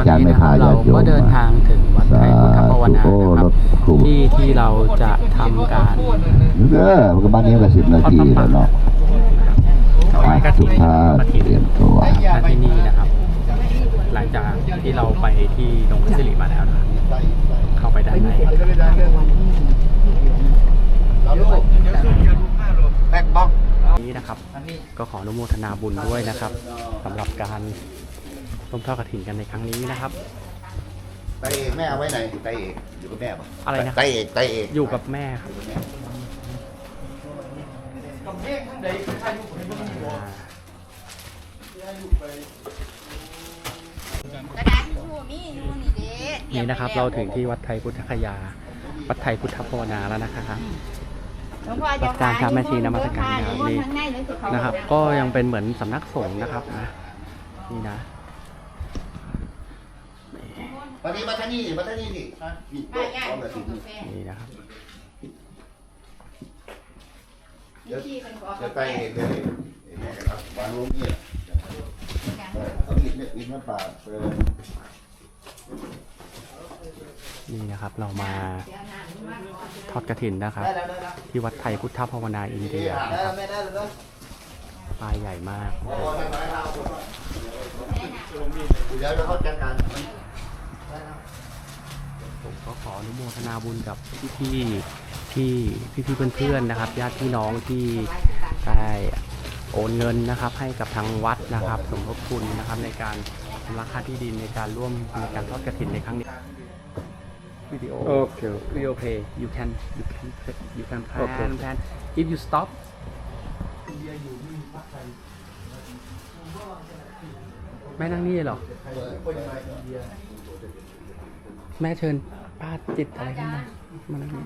อาจารย์ไม่พาเราญาติโยมก็เดินทางถึงวัดไทยพุทธภาวนาโอ้นะครรับถครูที่ที่เราจะทำการเออมันก็บ้านนี้ก็สิบนาทีแล้วเนาะถวายกทุฐิกนท่านกฐินเตรียมตัวณที่นี่นะครับ หลังจากที่เราไปที่ดงพุสิริมาแล้วนะครับเข้าไปด้านในแบ็คบ็อกนี้นะครับ ก็ขออนุโมทนาบุญด้วยนะครับสำหรับการ ร่วมทอดกฐินกันในครั้งนี้นะครับ ไตเอกแม่เอาไว้ไหนไตเอกอยู่กับแม่ปะอะไรนะ ไตเอกไตเอกอยู่กับแม่ครับอ่า กระดาษทิชชู่มีอยู่นี่เด้ตยนี่มนะครับไว้เราแล้วถึงที่วัดไทยพุทธคยา วัดไทยพุทธภาวนาแล้วนะครับ หลวงพ่อวัดกลางครับแม่ชีนมัสการคครัรับบนี่นี่ข้างในเลยสิเขานะครับ ก็ยังเป็นเหมือนสำนักสงฆ์นะครับนะนี่นะ มาที่มาที่นี่มาที่นี่นี่นี่ป้าโต๊ะย่าพร้อมอเลยยู่สิกาแฟนี่นะครับนี่ที่เป็นขอเดี๋ยวกาไตแฟเอกเลยนะครับวางลงเนี่ยเอาอิฐเนี่ยอิฐมาปาดเปิดนี่นะครับเรามาทอดกระถินนะครับได้แล้วได้แล้วที่วัดไทยพุทธภาวนาอินเดียได้นะคแล้รัวบแม่ได้แล้วป้ายใหญ่มากโอ้ยได้แล้วเดี๋ยวเราเข้าจัดการผม ก็ขออนุโมทนาบุญกับพี่ๆที่พี่ๆเพื่อนๆนะครับญาติพี่น้องที่ได้โอนเงินนะครับให้กับทางวัดนะครับสมทบทุนนะครับในการชำระค่าที่ดินในการร่วมในการทอดกระถินในครั้งนี้วิดีโอ Okay. วิดีโอ play you can you can you can plan Okay. plan if you stop แม่นั่งนี่เลยเหรอ แม่เชิญ ป้าจิตอะไรขึ้นมามานั่งนี่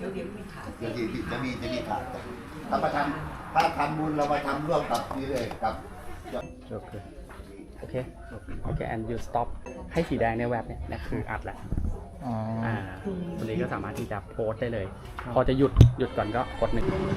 จะมีจะมีจะมีถาดถ้าประทำถ้าทำบุญเรามาทำร่วมกับนี่เลยกับ Okay. โอเคโอเค and you stop ให้สีแดงในแว็บเนี่ยนะคืออัดแหละอ๋ออ่าตัวนี้ก็สามารถที่จะโพสต์ได้เลย พอจะหยุดหยุดก่อนก็กดหนึ่งเหมือน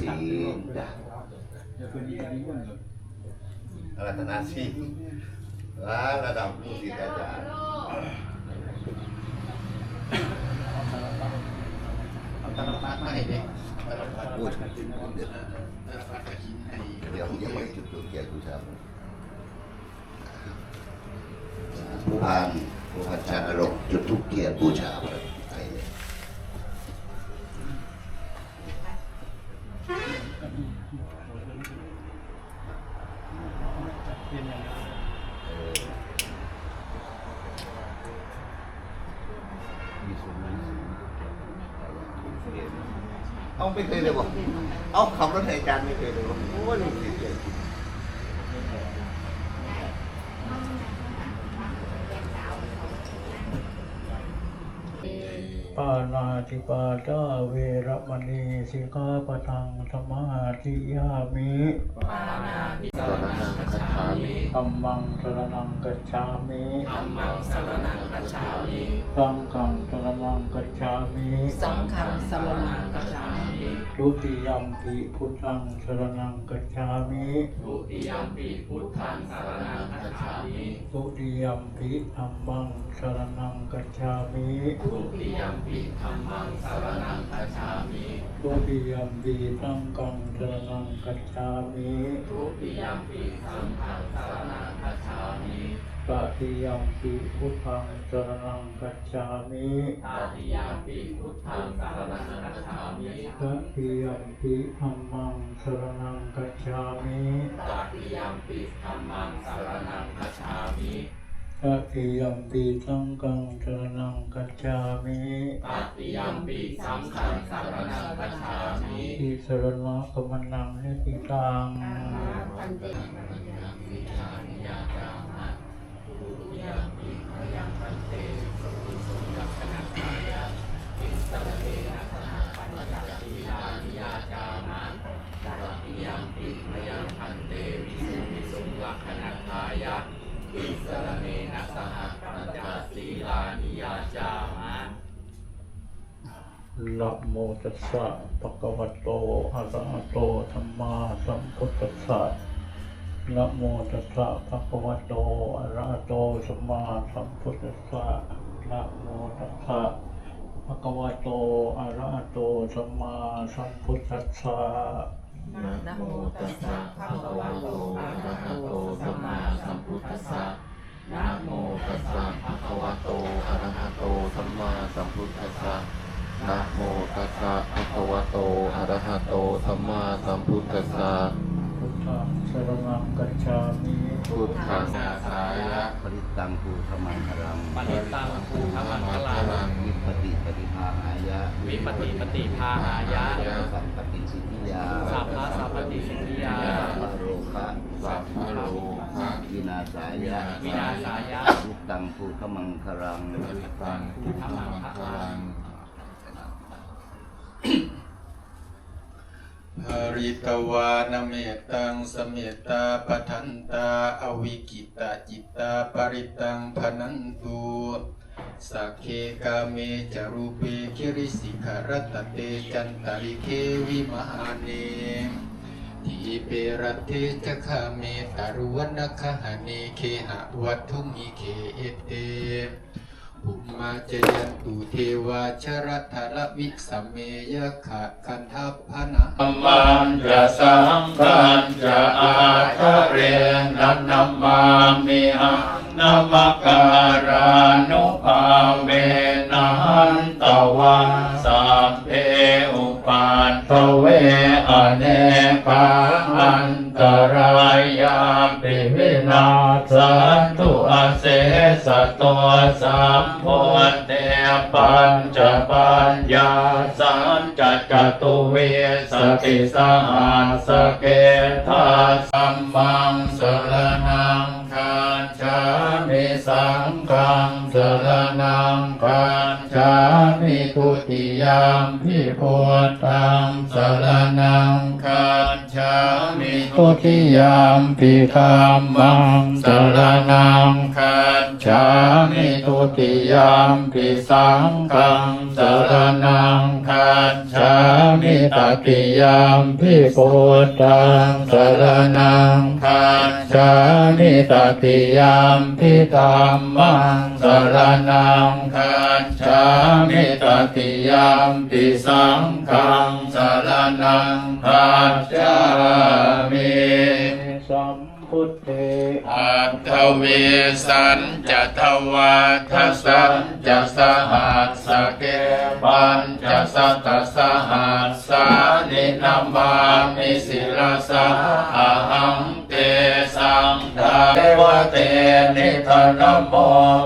ศีลเดี๋ยวคืนนี้อันนี้มันเลยอารัธนาศีลว้าระดับผู้ศิษย์อาจารย์เอาตาลปัดมาให้เด็กพูดเดี๋ยวยังไม่จุดจุดเกียรติผู้ชายผู้พัน ผู้พันชาอรมณ์จุดทุกเกียรติบูชาพระไทยเลยเอาไม่เคยเลยบอกเอาขับรถไทยจานไม่เคยเลยบอกโอ้ยลูกศิษย์เลย ปานาติปาตาเวระมณีสิกขาปะทังสมาธิยามิปานาติปาตาคัจฉามิธัมมังสรนังกัจฉามิธัมมังสรนังกัจฉามิสังฆังสรนังกัจฉามิสังฆังสรณังกัจฉามิทุติยัมปิพุทธังสรนังกัจฉามิทุติยัมปิพุทธังสรณังกัจฉามิทุติยัมปิธัมมัง สรนังกัจฉามิทุติยัมปิธัมมังสรณังกัจฉามิทุทุติยมปีสังฆังสรณังกัจฉามิทุติยมปีสังฆังสรณังคัจฉามิตติยมปีพุทธังสรณังกัจฉามิตติยมปีพุทธังสรณังคัจฉามิตติยมปีธัมมังสรณังกัจฉามิตติยมปีธัมมังสรณังคัจฉามิ ตติยมปีสังฆังสรณังกัจฉามิตติยมปีสังฆังสรณังคัจฉามิอิสรณะกมันังนิพิตังอันเดวิชานิยาจามะทุติยมปีมยังพันเต นะโมตัสสะภะคะวะโตอะระหะโตธัมมาสัมพุทธัสสะนะโมตัสสะภะคะวะโตอะระหะโตสัมมาสัมพุทธัสสะนะโมตัสสะภะคะวะโตอะระหะโตสัมมาสัมพุทธัสสะนะโมตัสสะภะคะวะโตอะระหะโตสัมมาสัมพุทธัสสะนะโมตัสสะภะคะวะโตอะระหะโตสัมมาสัมพุทธัสสะนะโมตัสสะภะคะวะโตอะระหะ โตสัมมาสัมพุทธัสสะพุทธังสรณังกัจฉามิพุทธังนาสายะปริตังภูธรรมังครังปณิตังภูธรรมังคลังวิปติปฏิภาหายะวิปติปฏิภาหายะสัพพติสิทธิยาสัพพะสัพพติสิทธิยาสัพพะโรคะสัพพะโลภะวินาศายะวินาศายะทุกตังภูธรรมังครังพุทธังพุทธังคลัง ภริตวานเมตตังสเมตตาปทันตาอวิกิตาจิตตาปริตังพนันตุสักเคกาเมจารูเปคิริสิขารตเตจันตาริเควิมหาเนทีเปรตเทจะขะเมตารุวนคหะเนเคหะวัตุมิเคเอเต ภุมมาจยันตุเทวาชรัตถะวิสัมเมยขะคันทัพพนะธัมมัญจะสังฆัญจะอาทะเรนันนัมามิหังนามการานุภาเวนันตวันสัพเพอุปันทเวอเนกาอัน ตรายาปิวินาสันตุอาเสสะตัวสัมพุทเตปัญจปัญญาสันจัจตุเวสติสหัสเกธาสัมมังสรนังคัจฉามิสังฆังสรนังคั จามิทุติยามพิพุทธังสรนังคัจฉามิทุติยามพิธรรมังสรนังคัจฉามิทุติยามพิสังฆังสรนังคัจฉามิตติยามพิพุทธังสรนังคั ฉามิตติยามพิธรรมังสรนังคัจฉามิตติยามพิสังฆังสรนังคัจฉามิสัมพุทเทอัตถเวสันจะทวาทัสสันจะสหัสสเกปัญจะสัตสหัสสานินามามิศิลสหัง ตสังฆาเทวเตนิธนโม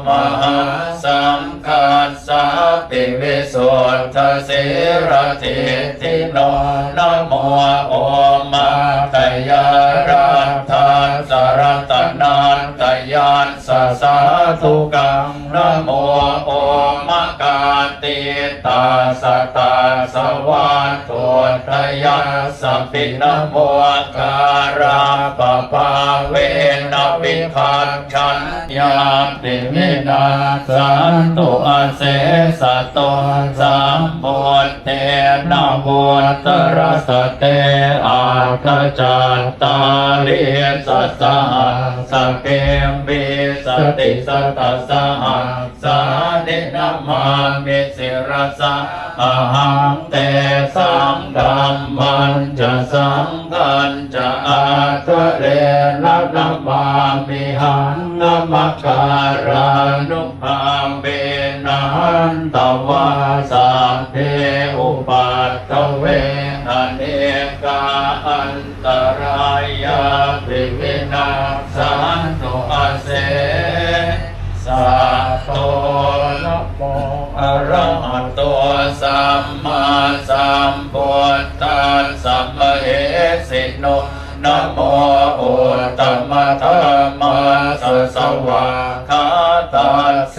มหาสังฆาสาปิวิสุทธเสรติทิโนนโมโอมาตยาราธาสรตนันตยานสสาธุกังนโม ติตาสตาสวัสตุทยาสปินโมการาปปาเวนวิคันชันยาติวินาสันตุอาเสสะโตสัมพุทเทนะบุตรสเตอาคจัตตาลิสัสสะสเกมปิสติสตตสหสานินามามิสิรสะอะหังเตสังดัมมันจะสังกันจะอาทะเรนะนะมามิหังนมะการานุภาเบนะหันตวาสัพเพอุปัตตเวอเนกาอันตรายาปิวินาสันตุอาเสสัพโตนะโม อะระหะโตสัมมาสัมพุทธัสสะมะเหสิโนนะโมอุตตมะธรรมะสัสสวะคาตัสเส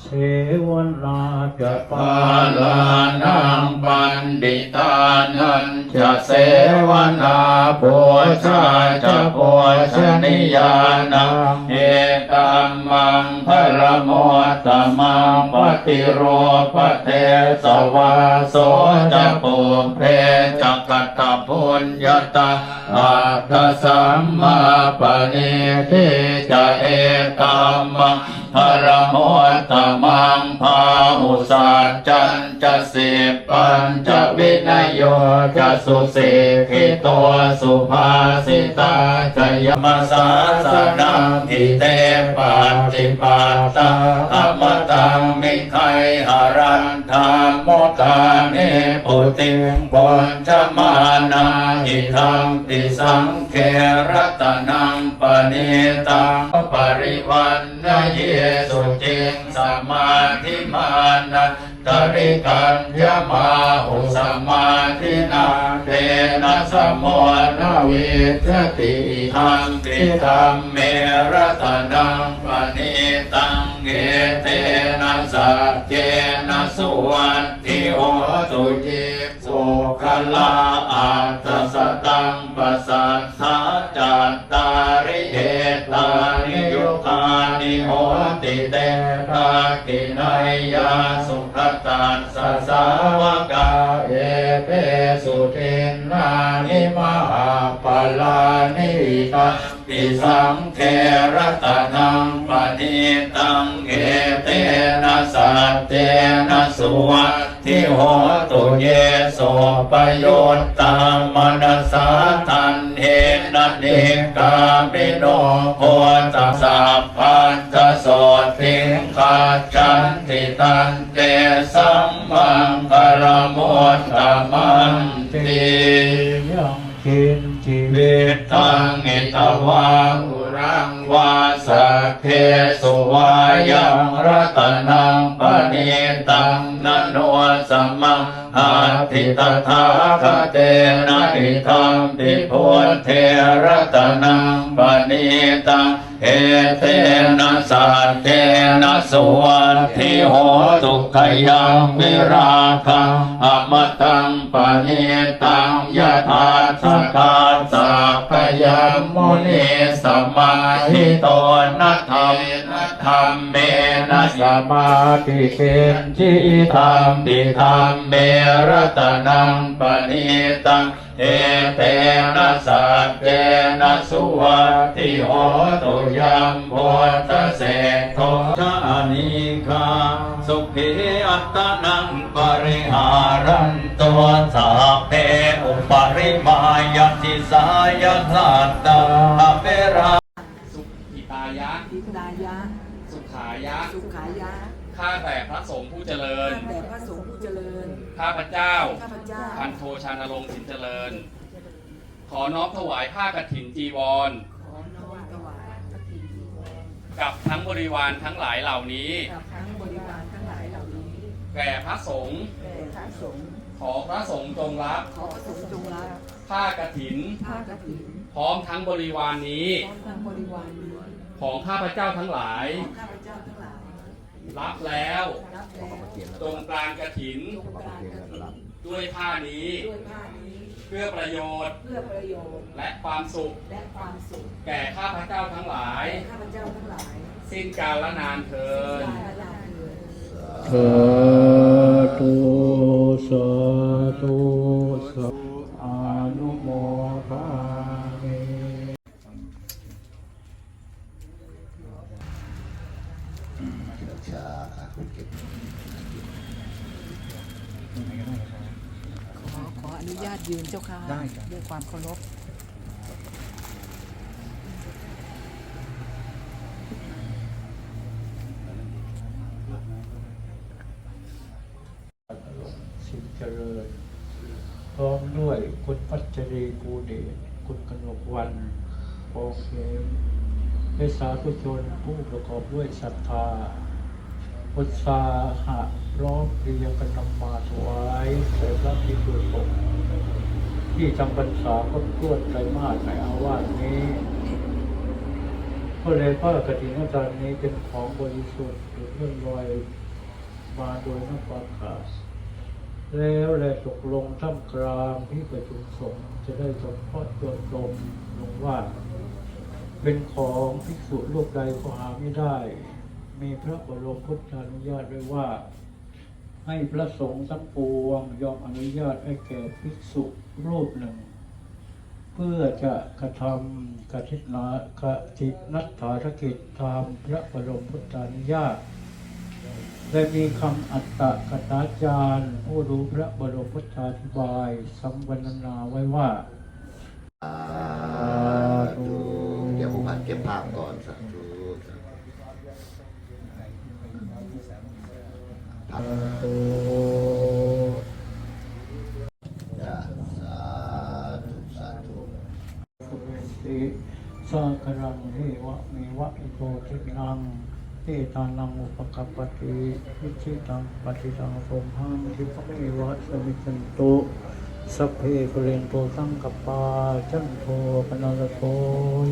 เสวนาจะปาลานังปั นดิตานันจะเสวนาปุชาจะปุชนิยานังเอตัมมังพระโมตตมังปฏิโรปเทสวาโสจะปุเพจักตตพุญญาตาอัตสัมมาปณิทิจะเอตัมมังพระโมตตมังพาหุสัจจันจะสิปัญจจวินโยจะสุสิกิตัวสุภาสิตาจยมสาสนังอิเตปัจจิปัตตาอมตังมิไคหารันธามโมตานิปุติปุญจมานาหิทังติสังเครตนังปณิตังปริวันนเยสุจิงสมาธิมานันตริกันยมาหุสมาธินาเตนะสมโมนาวิจติธรรมติธรรมเมรตนังปณิตังเกเตนะสัจเจนะสุวัตติโหตุจิสุขลาอัตตสตังปัสสัทธาจัตตาริเหตานิยุคานิโหติเตภากินายยาสุ สสะสาวกาเอเปสุทินนานิมหาปลานิตาปิสังเครตนังปณิตังเอเตนะสัตเตนะสุวัตทิโหตุเยโสปโยตตามนัสาทันเหนันเนกามิโนโหตัสสะพันจะสติง จันติตันเตสัมมังคารโมตตมันติยังกินชีวิตทังอิตวังอุรังวาสเพสุวายังรัตนังปณิตังนโนสัมมังอาทิตถาคเตนะอิทัมปิพุทเทรัตนังปณิตัง เอเตนะสัตเตนะสวัตถิโหตุขยังวิราคังอมตังปณิตังยะถาสกาสัพยมมุนีสมาหิโตนะธรรมนะ ธรรมเมนะสมาธิเกณจิธรรมติธรรมเมรตนังปณิตังเอเตนะสัจเจนะสุวัติโหตุยัมโพธเสโทชานิคาสุขีอัตตนังปริหารันตัวสัพเพอุปริมายติสายสัตตาเปรา สุขิตายะ ทิตายะ สุขายะ สุขายะ ข้าแต่พระสงฆ์ผู้เจริญ ข้าแต่พระสงฆ์ผู้เจริญ ข้าพเจ้า ข้าพเจ้า พันโทชานรงค์สินเจริญ ขอน้อมถวายผ้ากฐินจีวร ขอน้อมถวายพระทินจีวรกับทั้งบริวารทั้งหลายเหล่านี้ กับทั้งบริวารทั้งหลายเหล่านี้แก่พระสงฆ์แด่พระสงฆ์ขอพระสงฆ์จงรับขอพระสงฆ์จงรับผ้ากฐิน ผ้ากฐินพร้อมทั้งบริวารนนี้ พร้อมทั้งบริวารนี้ของข้าพเจ้าทั้งหลาย ของข้าพ รับแล้วรับแล้วจงกลางกฐินจงกรานกฐินด้วยผ้านี้ ด้วยผ้านี้ เพื่อประโยชน์ เพื่อประโยชน์ และความสุข และความสุข แก่ข้าพเจ้าทั้งหลายแก่ข้าพเจ้าทั้งหลาย สิ้นกาลนานเทินกาลนานเถิดสาธุสาธุสาอนุโมทามิ รักษาคุณเก็บ ขอขออนุญาตยืน เจ้าค่ะได้ครับ ด้วยความเคารพสิงเจริญพร้อมด้วยคุณพัชรีภูเดชคุณกนกวันปองเขมและสาธุชนผู้ประกอบด้วยศรัทธาอุตสาหะร้องเพรียงกันนำมาถวายแด่พระพิสุสงฆ์ ที่จำพรรษาก็ตรวจไตรมาสในอาวาสนี้ก็เลยว่ากฐินอาจารย์นี้เป็นของบริสุทธิ์หรือเรื่องลอยมาโดยนักความขาดแล้วแลตกลงท่ามกลางที่ประชุมสงฆ์จะได้สมพอดตัวตรงลงว่า เป็นของภิกษุรูปใดก็หาไม่ได้ มีพระบรมพุทธานุญาตไว้ว่า ให้พระสงฆ์ทั้งปวงยอมอนุญาตให้แก่ภิกษุรูปหนึ่ง เพื่อจะกระทำกฐินากฐินัตถารกิจตามพระบรมพุทธานุญาตได้มีคำอัตตะกถาจารย์ผู้รู้พระบรมพุทธาธิบาย สัมวรรณนาไว้ว่าสาธุเดี๋ยวผู้พันเก็บภาพก่อนสาธุสาธุ จ้ะ สาธุสาธุสุเวสีสากรังเทวะมีวะอิโตทินังเตตานังอุปกัปปติวิชิตังปฏิตังสมหังทิพะเมวะสมิจันตุสัพเพกุเรนโตสังกปาจันโทปนารโต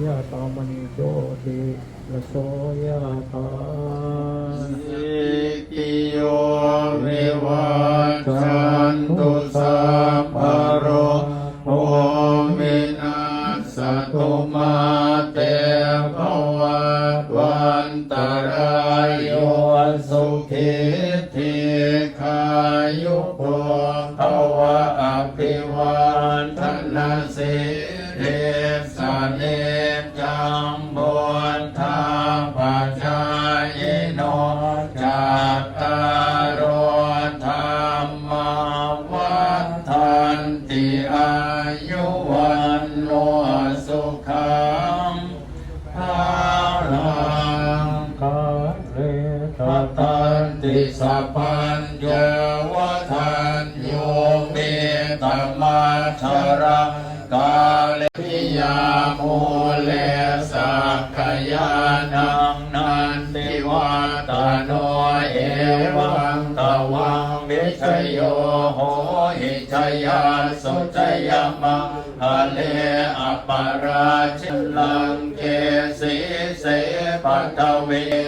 ยะตามณีโยติละโสยะตาสิติ โยวิวัจจันตุสัพพะโรโอมินัสตุมา ติสัพพัญญวทันโยเมตมาชระกาเลพิยาโมเลสักขยานังนันติวาตโนเอวังตวังวิชโยโหหิชยาสุจยมังหะเลอปาราชิลังเกสีเสปัตเวสัมภพุท